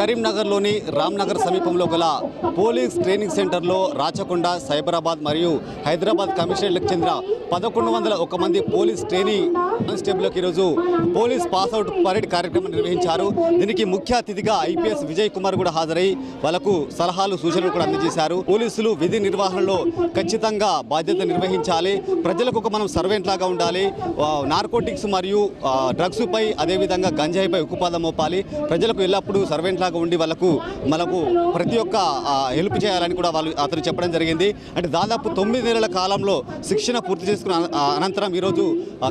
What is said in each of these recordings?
కరీంనగర్లోని రామ్నగర్ సమీపంలో గల పోలీస్ ట్రైనింగ్ సెంటర్లో రాచకొండ సైబరాబాద్ మరియు హైదరాబాద్ కమిషనర్లకు చెందిన పదకొండు వందల ఒక మంది పోలీస్ ట్రైనింగ్ కానిస్టేబుల్కి ఈరోజు పోలీస్ పాస్అవుట్ పరేడ్ కార్యక్రమం నిర్వహించారు. దీనికి ముఖ్య అతిథిగా ఐపీఎస్ విజయ్ కుమార్ కూడా హాజరై వాళ్ళకు సలహాలు సూచనలు కూడా అందజేశారు. పోలీసులు విధి నిర్వహణలో ఖచ్చితంగా బాధ్యత నిర్వహించాలి. ప్రజలకు ఒక మనం సర్వెంట్ లాగా ఉండాలి. నార్కోటిక్స్ మరియు డ్రగ్స్పై డ్రగ్స్ పై అదేవిధంగా గంజాయిపై ఉక్కుపాదం మోపాలి. ప్రజలకు ఎల్లప్పుడూ సర్వెంట్ లాగా ఉండి వాళ్ళకు మనకు ప్రతి ఒక్క హెల్ప్ చేయాలని కూడా వాళ్ళు అతను చెప్పడం జరిగింది. అంటే దాదాపు తొమ్మిది నెలల కాలంలో శిక్షణ పూర్తి చేసుకున్న అనంతరం ఈరోజు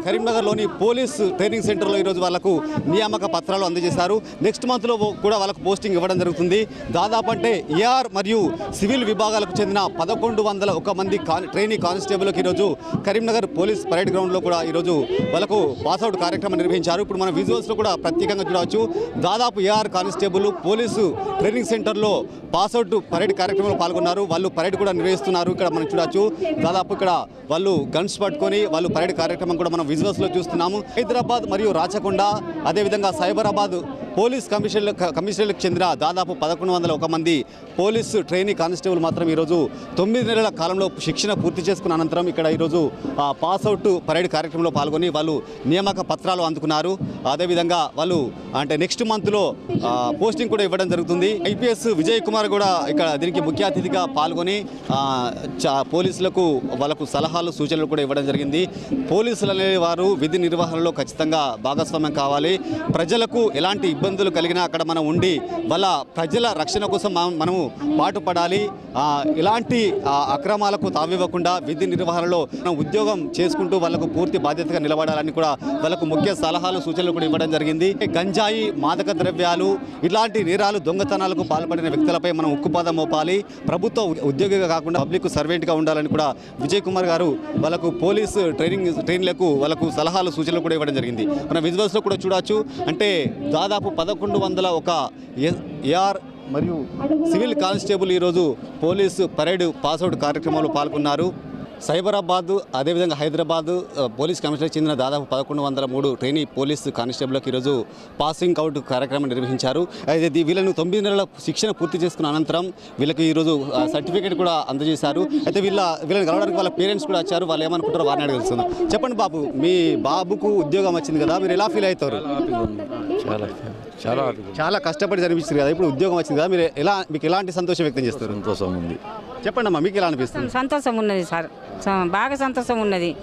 కరీంనగర్లోని పోలీస్ ట్రైనింగ్ సెంటర్లో ఈరోజు వాళ్ళకు నియామక పత్రాలు అందజేశారు. నెక్స్ట్ మంత్లో కూడా వాళ్ళకు పోస్టింగ్ ఇవ్వడం జరుగుతుంది. దాదాపు అంటే ఏఆర్ మరియు సివిల్ విభాగాలకు చెందిన పదకొండు వందల ఒక మంది ట్రైనింగ్ ట్రైనీ కానిస్టేబుల్కి ఈరోజు కరీంనగర్ పోలీస్ పరేడ్ గ్రౌండ్లో కూడా ఈరోజు వాళ్ళకు పాస్అవుట్ కార్యక్రమం నిర్వహించారు. ఇప్పుడు మన విజువల్స్లో కూడా ప్రత్యేకంగా చూడవచ్చు. దాదాపు ఏఆర్ కానిస్టేబుల్ పోలీసు ట్రైనింగ్ సెంటర్లో పాస్అవుట్ పరేడ్ కార్యక్రమంలో పాల్గొన్నారు. వాళ్ళు పరేడ్ కూడా నిర్వహిస్తున్నారు. ఇక్కడ మనం చూడొచ్చు. దాదాపు ఇక్కడ వాళ్ళు గన్స్ పట్టుకొని వాళ్ళు పరేడ్ కార్యక్రమం కూడా మనం విజువల్స్లో చూస్తున్నాము. హైదరాబాద్ మరియు రాచకొండ అదేవిధంగా సైబరాబాద్ పోలీస్ కమిషన్ల కమిషనర్లకు చెందిన దాదాపు పదకొండు వందల ఒక మంది పోలీసు ట్రైనింగ్ కానిస్టేబుల్ మాత్రం ఈరోజు తొమ్మిది నెలల కాలంలో శిక్షణ పూర్తి చేసుకున్న అనంతరం ఇక్కడ ఈరోజు పాస్ అవుట్ పరేడ్ కార్యక్రమంలో పాల్గొని వాళ్ళు నియామక పత్రాలు అందుకున్నారు. అదేవిధంగా వాళ్ళు అంటే నెక్స్ట్ మంత్లో పోస్టింగ్ కూడా ఇవ్వడం జరుగుతుంది. ఐపీఎస్ విజయ్ కుమార్ కూడా ఇక్కడ దీనికి ముఖ్య అతిథిగా పాల్గొని పోలీసులకు వాళ్ళకు సలహాలు సూచనలు కూడా ఇవ్వడం జరిగింది. పోలీసులు వారు విధి నిర్వహణలో ఖచ్చితంగా భాగస్వామ్యం కావాలి. ప్రజలకు ఎలాంటి ఇబ్బంది ఇబ్బందులు కలిగినా అక్కడ మనం ఉండి వాళ్ళ ప్రజల రక్షణ కోసం మనం- మనము పాటుపడాలి. ఇలాంటి ఎలాంటి అక్రమాలకు తావివ్వకుండా విధి నిర్వహణలో మనం ఉద్యోగం చేసుకుంటూ వాళ్ళకు పూర్తి బాధ్యతగా నిలబడాలని కూడా వాళ్ళకు ముఖ్య సలహాలు సూచనలు కూడా ఇవ్వడం జరిగింది. గంజాయి మాదక ద్రవ్యాలు ఇలాంటి నేరాలు దొంగతనాలకు పాల్పడిన వ్యక్తులపై మనం ఉక్కుపాదం మోపాలి. ప్రభుత్వ ఉద్యోగిగా కాకుండా పబ్లిక్ సర్వెంట్గా ఉండాలని కూడా విజయ్ కుమార్ గారు వాళ్ళకు పోలీసు ట్రైనింగ్ ట్రైన్లకు వాళ్ళకు సలహాలు సూచనలు కూడా ఇవ్వడం జరిగింది. మన విజువల్స్లో కూడా చూడొచ్చు. అంటే దాదాపు పదకొండు వందల ఒక ఏఆర్ మరియు సివిల్ కానిస్టేబుల్ ఈరోజు పోలీసు పరేడ్ పాస్అవుట్ కార్యక్రమంలో పాల్గొన్నారు. సైబరాబాద్ అదేవిధంగా హైదరాబాద్ పోలీస్ కమిషనర్ చెందిన దాదాపు పదకొండు వందల మూడు ట్రైనీ పోలీస్ కానిస్టేబుల్కి ఈరోజు పాసింగ్ అవుట్ కార్యక్రమం నిర్వహించారు. అయితే వీళ్ళను తొమ్మిది నెలల శిక్షణ పూర్తి చేసుకున్న అనంతరం వీళ్ళకి ఈరోజు సర్టిఫికేట్ కూడా అందజేశారు. అయితే వీళ్ళ వీళ్ళని కలవడానికి వాళ్ళ పేరెంట్స్ కూడా వచ్చారు. వాళ్ళు ఏమనుకుంటారో వారిని అడిగి చెప్పండి బాబు మీ బాబుకు ఉద్యోగం వచ్చింది కదా మీరు ఎలా ఫీల్ అవుతారు? చాలా చాలా చాలా కష్టపడి చదివిస్తారు కదా ఇప్పుడు ఉద్యోగం వచ్చింది కదా మీరు ఎలా మీకు ఎలాంటి సంతోషం వ్యక్తం చేస్తారు? సంతోషం ఉంది. చెప్పండి అమ్మా మీకు ఎలా అనిపిస్తుంది? సంతోషం ఉన్నది సార్. బాగా సంతోషం ఉన్నది.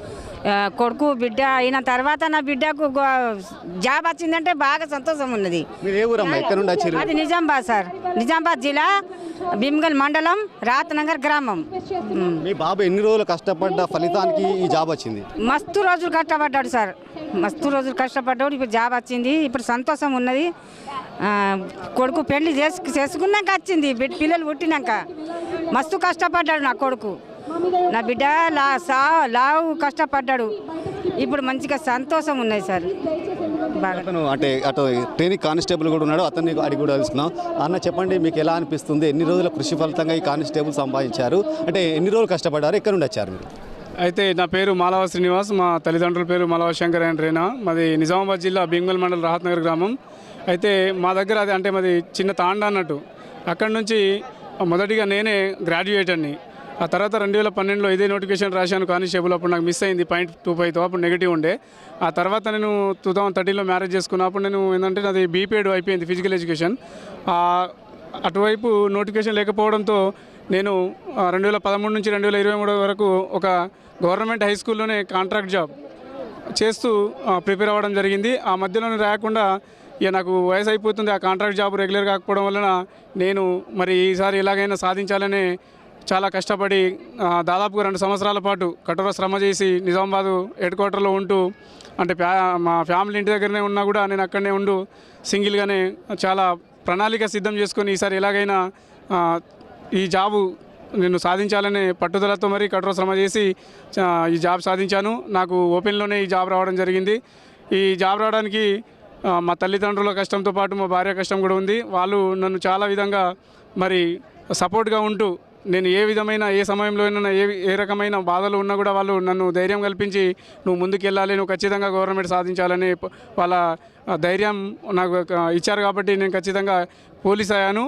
కొడుకు బిడ్డ అయిన తర్వాత నా బిడ్డకు గో- జాబ్ వచ్చిందంటే బాగా సంతోషం ఉన్నది. అది నిజామాబాద్ సార్. నిజామాబాద్ జిల్లా భీమ్గల్ మండలం రాత్నగర్ గ్రామం. మీ బాబు ఎన్ని రోజులు కష్టపడ్డ ఫలితానికి ఈ జాబ్ వచ్చింది? మస్తు రోజులు కష్టపడ్డాడు సార్. మస్తు రోజులు కష్టపడ్డాడు ఇప్పుడు జాబ్ వచ్చింది ఇప్పుడు సంతోషం ఉన్నది. కొడుకు పెళ్ళి చేసు చేసుకున్నాక వచ్చింది పిల్లలు పుట్టినాక. మస్తు కష్టపడ్డాడు నా కొడుకు. నా బిడ్డ లా సా లావు కష్టపడ్డాడు. ఇప్పుడు మంచిగా సంతోషం ఉన్నది సార్. అతను అంటే అటు ట్రైనింగ్ కానిస్టేబుల్ కూడా ఉన్నాడు అతన్ని అడిగి కూడా తెలుసుకున్నాం అన్న చెప్పండి మీకు ఎలా అనిపిస్తుంది? ఎన్ని రోజుల కృషి ఫలితంగా ఈ కానిస్టేబుల్ సంపాదించారు? అంటే ఎన్ని రోజులు కష్టపడ్డారు? ఎక్కడ నుండి వచ్చారు మీరు? అయితే నా పేరు మాలవ శ్రీనివాస్ మా తల్లిదండ్రుల పేరు మాలవ శంకర్ అండ్ రేనా. మాది నిజామాబాద్ జిల్లా భీంగల్ మండలం రాహత్నగర్ గ్రామం. అయితే మా దగ్గర అది అంటే మాది చిన్న తాండ అన్నట్టు. అక్కడి నుంచి మొదటిగా నేనే గ్రాడ్యుయేట్ అని ఆ తర్వాత రెండు వేల పన్నెండులో ఇదే నోటిఫికేషన్ రాశాను కానిస్టేబుల్ అప్పుడు నాకు మిస్ అయింది పాయింట్ టూ ఫైవ్తో అప్పుడు నెగిటివ్ ఉండే. ఆ తర్వాత నేను టూ థౌసండ్ థర్టీలో మ్యారేజ్ చేసుకున్నప్పుడు నేను ఏంటంటే నాది బీపీఎడ్ అయిపోయింది ఫిజికల్ ఎడ్యుకేషన్. అటువైపు నోటిఫికేషన్ లేకపోవడంతో నేను రెండు వేల పదమూడు నుంచి రెండు వేల ఇరవై మూడు వరకు ఒక గవర్నమెంట్ హై స్కూల్లోనే కాంట్రాక్ట్ జాబ్ చేస్తూ ప్రిపేర్ అవ్వడం జరిగింది. ఆ మధ్యలోనే రాకుండా ఇక నాకు వయసు అయిపోతుంది ఆ కాంట్రాక్ట్ జాబ్ రెగ్యులర్ కాకపోవడం వలన నేను మరి ఈసారి ఎలాగైనా సాధించాలనే చాలా కష్టపడి దాదాపు దాదాపుగా రెండు సంవత్సరాల పాటు కఠోర శ్రమ చేసి నిజామాబాద్ హెడ్ క్వార్టర్లో ఉంటూ అంటే ఫ్యా మా ఫ్యామిలీ ఇంటి దగ్గరనే ఉన్నా కూడా నేను అక్కడనే ఉండు సింగిల్గానే చాలా ప్రణాళిక సిద్ధం చేసుకొని ఈసారి ఎలాగైనా ఈ జాబు నేను సాధించాలనే పట్టుదలతో మరి కఠోర శ్రమ చేసి ఈ జాబ్ సాధించాను. నాకు ఓపెన్లోనే ఈ జాబ్ రావడం జరిగింది. ఈ జాబ్ రావడానికి మా తల్లిదండ్రుల కష్టంతో పాటు మా భార్య కష్టం కూడా ఉంది. వాళ్ళు నన్ను చాలా విధంగా మరి సపోర్ట్గా ఉంటూ నేను ఏ విధమైన ఏ సమయంలో అయినా ఏ ఏ రకమైన బాధలు ఉన్నా కూడా వాళ్ళు నన్ను ధైర్యం కల్పించి నువ్వు ముందుకెళ్ళాలి నువ్వు ఖచ్చితంగా గవర్నమెంట్ సాధించాలని వాళ్ళ ధైర్యం నాకు ఒక ఇచ్చారు కాబట్టి నేను ఖచ్చితంగా పోలీస్ అయ్యాను.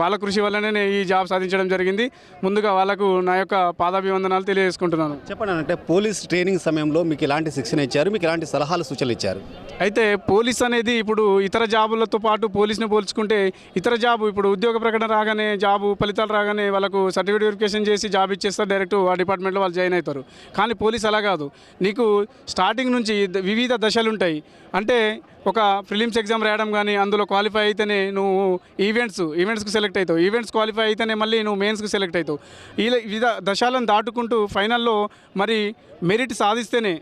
వాళ్ళ కృషి వల్లనే నేను ఈ జాబ్ సాధించడం జరిగింది. ముందుగా వాళ్ళకు నా యొక్క పాదాభివందనాలు తెలియజేసుకుంటున్నాను. చెప్పండి అంటే పోలీస్ ట్రైనింగ్ సమయంలో మీకు ఎలాంటి శిక్షణ ఇచ్చారు? మీకు ఎలాంటి సలహాలు సూచనలు ఇచ్చారు? అయితే పోలీస్ అనేది ఇప్పుడు ఇతర జాబులతో పాటు పోలీస్ని పోల్చుకుంటే ఇతర జాబు ఇప్పుడు ఉద్యోగ ప్రకటన రాగానే జాబు ఫలితాలు రాగానే వాళ్ళకు సర్టిఫికేట్ వెరిఫికేషన్ చేసి జాబ్ ఇచ్చేస్తారు డైరెక్ట్ ఆ డిపార్ట్మెంట్లో వాళ్ళు జాయిన్ అవుతారు. కానీ పోలీస్ అలా కాదు. నీకు స్టార్టింగ్ నుంచి వివిధ దశలు ఉంటాయి. అంటే ఒక ఫిలిమ్స్ ఎగ్జామ్ రాయడం కానీ అందులో క్వాలిఫై అయితేనే నువ్వు ఈవెంట్స్ ఈవెంట్స్కి సెలెక్ట్ అవుతావు ఈవెంట్స్ క్వాలిఫై అయితేనే మళ్ళీ నువ్వు మెయిన్స్కి సెలెక్ట్ అవుతావు ఇలా వివిధ దశాలను దాటుకుంటూ ఫైనల్లో మరి మెరిట్ సాధిస్తేనే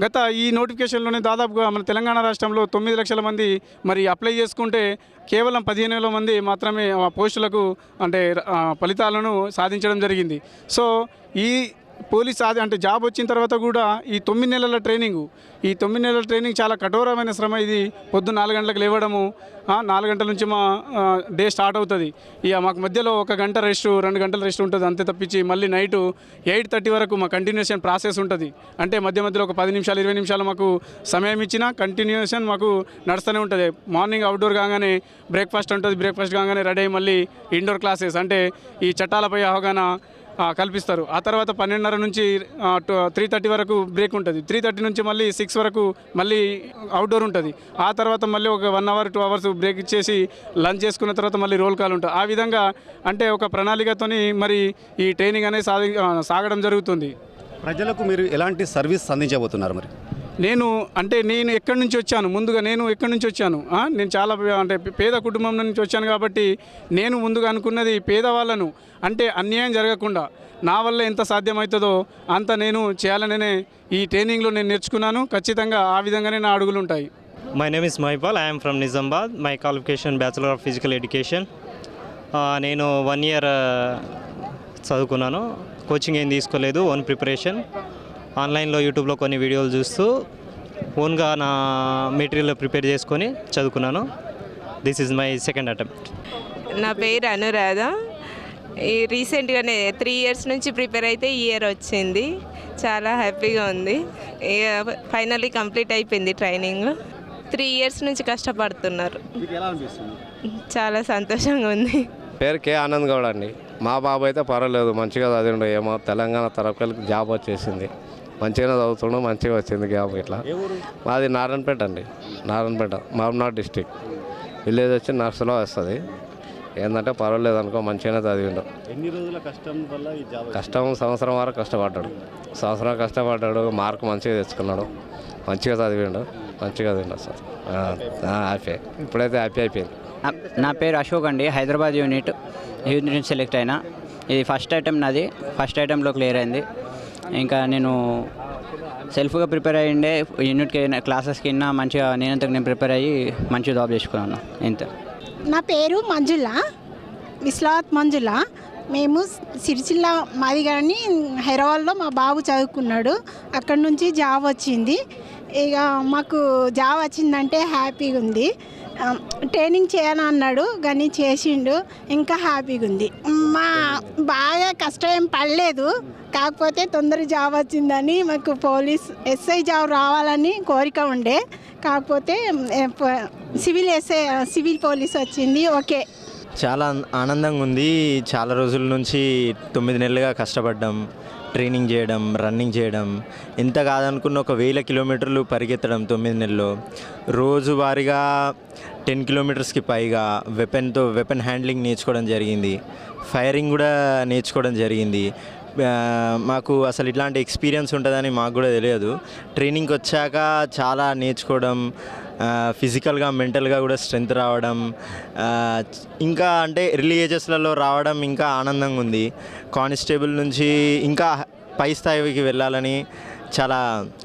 గత ఈ నోటిఫికేషన్లోనే దాదాపుగా మన తెలంగాణ రాష్ట్రంలో తొమ్మిది లక్షల మంది మరి అప్లై చేసుకుంటే కేవలం పదిహేను వేల మంది మాత్రమే ఆ పోస్టులకు అంటే ఫలితాలను సాధించడం జరిగింది. సో ఈ పోలీస్ అది అంటే జాబ్ వచ్చిన తర్వాత కూడా ఈ తొమ్మిది నెలల ట్రైనింగ్. ఈ తొమ్మిది నెలల ట్రైనింగ్ చాలా కఠోరమైన శ్రమ ఇది. పొద్దు నాలుగు గంటలకు లేవడము నాలుగు గంటల నుంచి మా డే స్టార్ట్ అవుతుంది. ఇక మాకు మధ్యలో ఒక గంట రెస్ట్ రెండు గంటల రెస్ట్ ఉంటుంది అంతే తప్పించి మళ్ళీ నైటు ఎయిట్ థర్టీ వరకు మా కంటిన్యూషన్ ప్రాసెస్ ఉంటుంది. అంటే మధ్య మధ్యలో ఒక పది నిమిషాలు ఇరవై నిమిషాలు మాకు సమయం ఇచ్చినా కంటిన్యూషన్ మాకు నడుస్తూనే ఉంటుంది. మార్నింగ్ అవుట్డోర్ కాగానే బ్రేక్ఫాస్ట్ ఉంటుంది. బ్రేక్ఫాస్ట్ కాగానే రెడీ అయ్యి మళ్ళీ ఇండోర్ క్లాసెస్. అంటే ఈ చట్టాలపై అవగాహన కల్పిస్తారు. ఆ తర్వాత పన్నెండున్నర నుంచి త్రీ థర్టీ వరకు బ్రేక్ ఉంటుంది. త్రీ థర్టీ నుంచి మళ్ళీ సిక్స్ వరకు మళ్ళీ అవుట్డోర్ ఉంటుంది. ఆ తర్వాత మళ్ళీ ఒక one hour two hours break ఇచ్చేసి లంచ్ చేసుకున్న తర్వాత మళ్ళీ రోల్ కాల్ ఉంటుంది ఆ విధంగా అంటే ఒక ప్రణాళికతోని మరి ఈ ట్రైనింగ్ అనేది సాగడం జరుగుతుంది. ప్రజలకు మీరు ఎలాంటి సర్వీస్ అందించబోతున్నారు మరి? నేను అంటే నేను ఎక్కడి నుంచి వచ్చాను? ముందుగా నేను ఎక్కడి నుంచి వచ్చాను? నేను చాలా అంటే పేద కుటుంబం నుంచి వచ్చాను కాబట్టి నేను ముందుగా అనుకున్నది పేదవాళ్ళను అంటే అన్యాయం జరగకుండా నా వల్ల ఎంత సాధ్యమవుతుందో అంత నేను చేయాలనే ఈ ట్రైనింగ్లో నేను నేర్చుకున్నాను. ఖచ్చితంగా ఆ విధంగానే నా అడుగులు ఉంటాయి. My name is Mahipal. I'm from Nizamabad my qualification bachelor of physical education నేను వన్ ఇయర్ చదువుకున్నాను. కోచింగ్ ఏం తీసుకోలేదు ఓన్ ప్రిపరేషన్ ఆన్లైన్లో యూట్యూబ్లో కొన్ని వీడియోలు చూస్తూ ఓన్గా నా మెటీరియల్ ప్రిపేర్ చేసుకొని చదువుకున్నాను. This is my second attempt నా పేరు అనురాధ. ఈ రీసెంట్గానే త్రీ ఇయర్స్ నుంచి ప్రిపేర్ అయితే ఈ ఇయర్ వచ్చింది. చాలా హ్యాపీగా ఉంది. ఫైనల్లీ కంప్లీట్ అయిపోయింది ట్రైనింగ్ త్రీ ఇయర్స్ నుంచి కష్టపడుతున్నారు. మీకు ఎలా అనిపిస్తుంది? చాలా సంతోషంగా ఉంది. పేరు కే. ఆనంద్ గౌడ్ అండి. మా బాబు అయితే పర్వాలేదు మంచిగా చదివిండు ఏమో తెలంగాణ తరపుకి జాబ్ వచ్చేసింది. మంచిగానే చదువుతుండు మంచిగా వచ్చింది జాబ్ ఇట్లా. మాది నారాయణపేట అండి నారాయణపేట మహబూబ్నాథ్ డిస్టిక్. విలేజ్ వచ్చి నర్సులో వస్తుంది. ఏంటంటే పర్వాలేదు అనుకో మంచిగానే చదివిండు. ఎన్ని రోజుల కష్టం వల్ల ఈ జాబ్ కష్టం సంవత్సరం వరకు కష్టపడ్డాడు. సంవత్సరం కష్టపడ్డాడు మార్క్ మంచిగా తెచ్చుకున్నాడు. మంచిగా చదివిండు మంచిగా చదివిండు సార్ హ్యాపీ ఇప్పుడైతే హ్యాపీ అయిపోయింది. నా- పేరు అశోక్ అండి హైదరాబాద్ యూనిట్ యూనిట్ నుంచి సెలెక్ట్ అయినా. ఇది ఫస్ట్ ఐటెం నాది ఫస్ట్ ఐటెంలో క్లియర్ అయింది. ఇంకా నేను సెల్ఫ్గా ప్రిపేర్ అయ్యిండే యూనిట్కి క్లాసెస్కి అయినా మంచిగా నేనంతకు నేను ప్రిపేర్ అయ్యి మంచి జాబ్ చేసుకున్నాను. ఇంత. నా పేరు మంజుల విశ్లాత్ మంజుల. మేము సిరిసిల్ల మాది కానీ హైదరాబాద్లో మా బాబు చదువుకున్నాడు. అక్కడ నుంచి జాబ్ వచ్చింది. ఇక మాకు జాబ్ వచ్చిందంటే హ్యాపీగా ఉంది. ట్రైనింగ్ చేయను అన్నాడు కానీ చేసిండు. ఇంకా హ్యాపీగా ఉంది. మా బాగా కష్టం ఏం పడలేదు. కాకపోతే తొందర జాబ్ వచ్చిందని మాకు పోలీస్ ఎస్ఐ జాబ్ రావాలని కోరిక ఉండే. కాకపోతే సివిల్ ఎస్ఐ సివిల్ పోలీస్ వచ్చింది. ఓకే. చాలా ఆనందంగా ఉంది. చాలా రోజుల నుంచి తొమ్మిది నెలలుగా కష్టపడ్డాం. ట్రైనింగ్ చేయడం రన్నింగ్ చేయడం ఎంత కాదనుకున్న ఒక వేల కిలోమీటర్లు పరిగెత్తడం తొమ్మిది నెలల్లో. రోజువారీగా టెన్ కిలోమీటర్స్కి పైగా వెపెన్తో వెపెన్ హ్యాండ్లింగ్ నేర్చుకోవడం జరిగింది. ఫైరింగ్ కూడా నేర్చుకోవడం జరిగింది. మాకు అసలు ఇట్లాంటి ఎక్స్పీరియన్స్ ఉంటుందని మాకు కూడా తెలియదు. ట్రైనింగ్కి వచ్చాక చాలా నేర్చుకోవడం ఫిజికల్గా మెంటల్గా కూడా స్ట్రెంత్ రావడం ఇంకా అంటే ఎర్లీ ఏజెస్లలో రావడం ఇంకా ఆనందంగా ఉంది. కానిస్టేబుల్ నుంచి ఇంకా పై స్థాయికి వెళ్ళాలని చాలా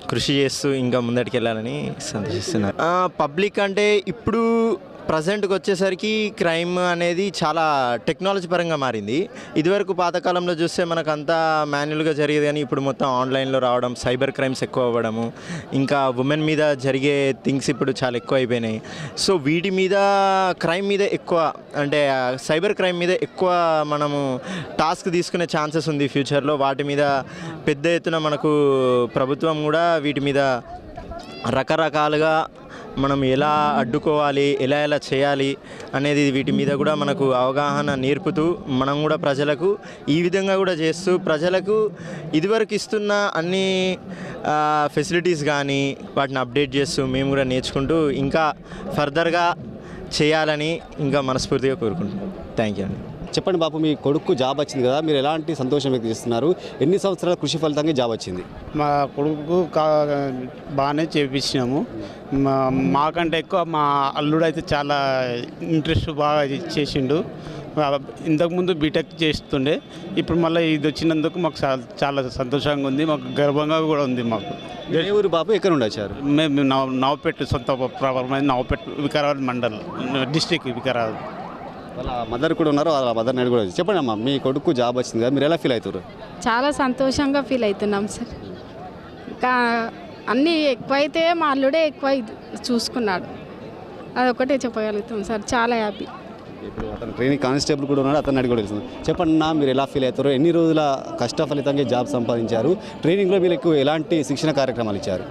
కృషి చేస్తూ ఇంకా ముందటికి వెళ్ళాలని సంతోషిస్తున్నాను పబ్లిక్ అంటే ఇప్పుడు ప్రజెంట్కి వచ్చేసరికి క్రైమ్ అనేది చాలా టెక్నాలజీ పరంగా మారింది. ఇదివరకు పాతకాలంలో చూస్తే మనకు అంతా మాన్యువల్గా జరిగేది కానీ ఇప్పుడు మొత్తం ఆన్లైన్లో రావడం సైబర్ క్రైమ్స్ ఎక్కువ అవ్వడము ఇంకా ఉమెన్ మీద జరిగే థింగ్స్ ఇప్పుడు చాలా ఎక్కువ అయిపోయినాయి సో వీటి మీద క్రైమ్ మీద ఎక్కువ అంటే సైబర్ క్రైమ్ మీద ఎక్కువ మనము టాస్క్ తీసుకునే ఛాన్సెస్ ఉంది ఫ్యూచర్లో. వాటి మీద పెద్ద ఎత్తున మనకు ప్రభుత్వం కూడా వీటి మీద రకరకాలుగా మనం ఎలా అడ్డుకోవాలి ఎలా ఎలా చేయాలి అనేది వీటి మీద కూడా మనకు అవగాహన నేర్పుతూ మనం కూడా ప్రజలకు ఈ విధంగా కూడా చేస్తూ ప్రజలకు ఇదివరకు ఇస్తున్న అన్ని ఫెసిలిటీస్ కానీ వాటిని అప్డేట్ చేస్తూ మేము కూడా నేర్చుకుంటూ ఇంకా ఫర్దర్గా చేయాలని ఇంకా మనస్ఫూర్తిగా కోరుకుంటున్నాం. థ్యాంక్ యూ అండి. చెప్పండి బాపు మీ కొడుకు జాబ్ వచ్చింది కదా మీరు ఎలాంటి సంతోషం వ్యక్తం చేస్తున్నారు? ఎన్ని సంవత్సరాల కృషి ఫలితంగా జాబ్ వచ్చింది? మా కొడుకు బాగానే చేపించినాము. మాకంటే ఎక్కువ మా అల్లుడు అయితే చాలా ఇంట్రెస్ట్ బాగా చేసిండు ఇంతకుముందు బీటెక్ చేస్తుండే. ఇప్పుడు మళ్ళీ ఇది వచ్చినందుకు మాకు చాలా సంతోషంగా ఉంది. మాకు గర్వంగా కూడా ఉంది మాకు. ఊరు బాపు? ఎక్కడ నుండి వచ్చారు? మేము నవ నవపేట సొంత ప్రారంభమైన నవపేట వికారాబాద్ మండల్ డిస్టిక్ వికారాబాద్. వాళ్ళ మదర్ కూడా ఉన్నారు వాళ్ళ మదర్ నేడు కూడా. చెప్పండి అమ్మా మీ కొడుకు జాబ్ వచ్చింది కదా మీరు ఎలా ఫీల్ అవుతారు చాలా సంతోషంగా ఫీల్ అవుతున్నాం సార్. ఇంకా అన్నీ ఎక్కువైతే మా అల్లుడే ఎక్కువ చూసుకున్నాడు. అదొకటే చెప్పగలుగుతాం సార్ చాలా హ్యాపీ. ఇప్పుడు అతను ట్రైనింగ్ కానిస్టేబుల్ కూడా ఉన్నాడు అతను అడిగి కూడా తెలుస్తుంది చెప్పండి నా మీరు ఎలా ఫీల్ అవుతారు ఎన్ని రోజుల కష్ట ఫలితంగా జాబ్ సంపాదించారు? ట్రైనింగ్లో మీకు ఎలాంటి శిక్షణ కార్యక్రమాలు ఇచ్చారు?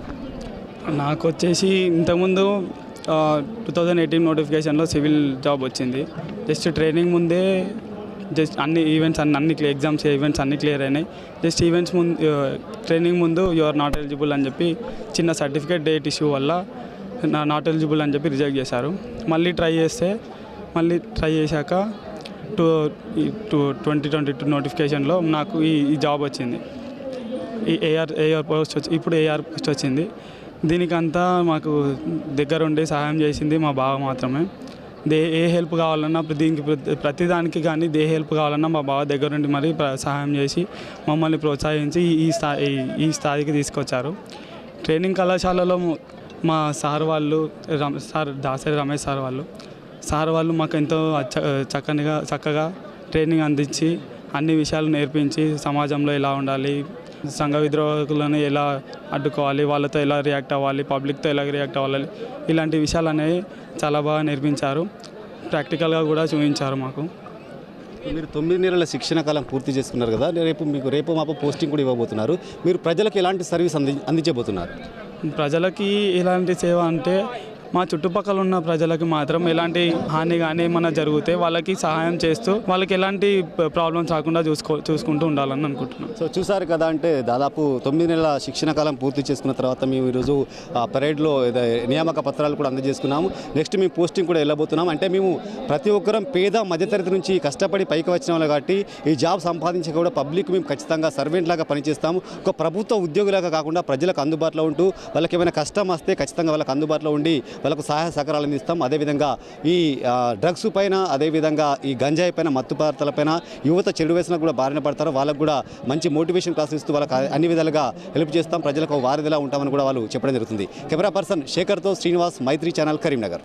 నాకు వచ్చేసి ఇంతకుముందు టూ థౌజండ్ ఎయిటీన్ నోటిఫికేషన్లో సివిల్ జాబ్ వచ్చింది. జస్ట్ ట్రైనింగ్ ముందే జస్ట్ అన్ని ఈవెంట్స్ అన్ని అన్ని ఎగ్జామ్స్ ఈవెంట్స్ అన్ని క్లియర్ అయినాయి. జస్ట్ ఈవెంట్స్ ముందు ట్రైనింగ్ ముందు యు ఆర్ నాట్ ఎలిజిబుల్ అని చెప్పి చిన్న సర్టిఫికేట్ డేట్ ఇష్యూ వల్ల నా నాట్ ఎలిజిబుల్ అని చెప్పి రిజెక్ట్ చేశారు. మళ్ళీ ట్రై చేస్తే మళ్ళీ ట్రై చేశాక two two twenty twenty two నోటిఫికేషన్లో నాకు ఈ ఈ జాబ్ వచ్చింది. ఈ ఏఆర్ ఏఆర్ పోస్ట్ వచ్చి ఇప్పుడు ఏఆర్ పోస్ట్ వచ్చింది. దీనికంతా మాకు దగ్గరుండి సహాయం చేసింది మా బావ మాత్రమే. దే ఏ హెల్ప్ కావాలన్నా దీనికి ప్రతి- ప్రతిదానికి కానీ దే హెల్ప్ కావాలన్నా మా బావ దగ్గరుండి మరి ప్ర- సహాయం చేసి మమ్మల్ని ప్రోత్సహించి ఈ స్థాయి ఈ- స్థాయికి తీసుకొచ్చారు. ట్రైనింగ్ కళాశాలలో మా సార్ వాళ్ళు రమ సార్ దాసరి రమేష్ సార్ వాళ్ళు. సార్ వాళ్ళు మాకు ఎంతో చ- చక్కనిగా చక్కగా ట్రైనింగ్ అందించి అన్ని విషయాలు నేర్పించి సమాజంలో ఎలా ఉండాలి సంఘ విద్రోహకులను ఎలా అడ్డుకోవాలి వాళ్ళతో ఎలా రియాక్ట్ అవ్వాలి పబ్లిక్తో ఎలా రియాక్ట్ అవ్వాలి ఇలాంటి విషయాలు అనేవి చాలా బాగా నేర్పించారు. ప్రాక్టికల్గా కూడా చూపించారు మాకు. మీరు తొమ్మిది నెలల శిక్షణ కాలం పూర్తి చేసుకున్నారు కదా రేపు మీకు రేపు మాపు పోస్టింగ్ కూడా ఇవ్వబోతున్నారు. మీరు ప్రజలకు ఎలాంటి సర్వీస్ అంది అందించబోతున్నారు? ప్రజలకి ఎలాంటి సేవ అంటే మా చుట్టుపక్కల ఉన్న ప్రజలకు మాత్రం ఎలాంటి హాని కానీ ఏమైనా జరిగితే వాళ్ళకి సహాయం చేస్తూ వాళ్ళకి ఎలాంటి ప్రాబ్లమ్స్ రాకుండా చూసుకో చూసుకుంటూ ఉండాలని అనుకుంటున్నాను. సో చూసారు కదా అంటే దాదాపు తొమ్మిది నెలల శిక్షణ కాలం పూర్తి చేసుకున్న తర్వాత మేము ఈరోజు పరేడ్లో నియామక పత్రాలు కూడా అందజేసుకున్నాము. నెక్స్ట్ మేము పోస్టింగ్ కూడా వెళ్ళబోతున్నాం. అంటే మేము ప్రతి ఒక్కరం పేద మధ్యతరగతి నుంచి కష్టపడి పైకి వచ్చిన వాళ్ళు కాబట్టి ఈ జాబ్ సంపాదించే కూడా పబ్లిక్ మేము ఖచ్చితంగా సర్వెంట్ లాగా పనిచేస్తాము. ఒక ప్రభుత్వ ఉద్యోగులాగా కాకుండా ప్రజలకు అందుబాటులో ఉంటూ వాళ్ళకి ఏమైనా కష్టం వస్తే ఖచ్చితంగా వాళ్ళకి అందుబాటులో ఉండి వాళ్ళకు సహాయ సహకారాలు అందిస్తాం అదేవిధంగా ఈ డ్రగ్స్ పైన అదేవిధంగా ఈ గంజాయి పైన మత్తు పదార్థాల పైన యువత చెడు వేసిన కూడా బారిన పడతారు. వాళ్ళకు కూడా మంచి మోటివేషన్ క్లాస్ ఇస్తూ వాళ్ళకి అన్ని విధాలుగా హెల్ప్ చేస్తాం. ప్రజలకు వారిదిలా ఉంటామని కూడా వాళ్ళు చెప్పడం జరుగుతుంది. కెమెరా పర్సన్ శేఖర్తో శ్రీనివాస్ మైత్రి ఛానల్ కరీంనగర్.